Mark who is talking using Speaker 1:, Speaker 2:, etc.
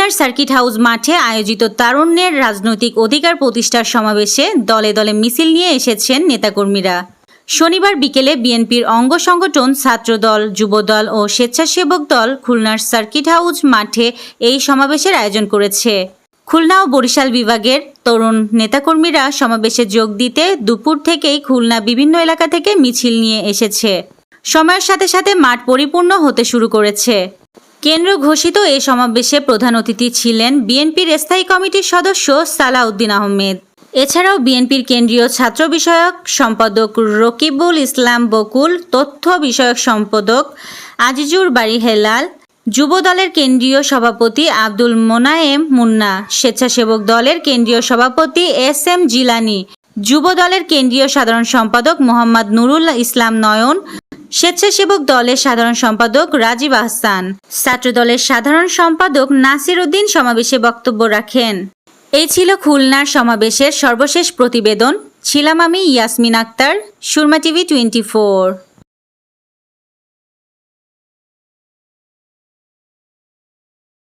Speaker 1: খুলনার circuit house মাঠে আয়োজিত তারুণ্যের রাজনৈতিক অধিকার প্রতিষ্ঠার সমাবেশে দলে দলে মিছিল নিয়ে এসেছেন নেতাকর্মীরা। শনিবার বিকেলে বিএনপির অঙ্গ সংগঠন ছাত্রদল, যুবদল ও স্বেচ্ছাসেবক দল খুলনার সার্কিট হাউস মাঠে এই সমাবেশের আয়োজন করেছে। খুলনা ও বরিশাল বিভাগের তরুণ নেতাকর্মীরা সমাবেশে যোগ দিতে দুপুর থেকেই খুলনা বিভিন্ন এলাকা থেকে মিছিল নিয়ে এসেছে। সময়ের সাথে সাথে মাঠ পরিপূর্ণ হতে শুরু করেছে। কেন্দ্র ঘোষিত এ সমাবেশে প্রধান অতিথি ছিলেন বিএনপির স্থায়ী কমিটির সদস্য সালাউদ্দিন আহমেদ। এছাড়াও বিএনপির কেন্দ্রীয় ছাত্র বিষয়ক সম্পাদক রকিবুল ইসলাম বকুল, তথ্য বিষয়ক সম্পাদক আজিজুর বাড়ি হেলাল, যুব দলের কেন্দ্রীয় সভাপতি আব্দুল মোনায়েম মুন্না, স্বেচ্ছাসেবক দলের কেন্দ্রীয় সভাপতি এস এম জিলানি, যুব দলের কেন্দ্রীয় সাধারণ সম্পাদক মোহাম্মদ নুরুল ইসলাম নয়ন স্বেচ্ছাসেবক দলের সাধারণ সম্পাদক রাজীব আহসান। ছাত্র দলের সাধারণ সম্পাদক নাসির উদ্দিন সমাবেশে বক্তব্য রাখেন। এই ছিল খুলনার সমাবেশের সর্বশেষ প্রতিবেদন। ছিলাম আমি Yasmin Akter, Surma TV twenty four.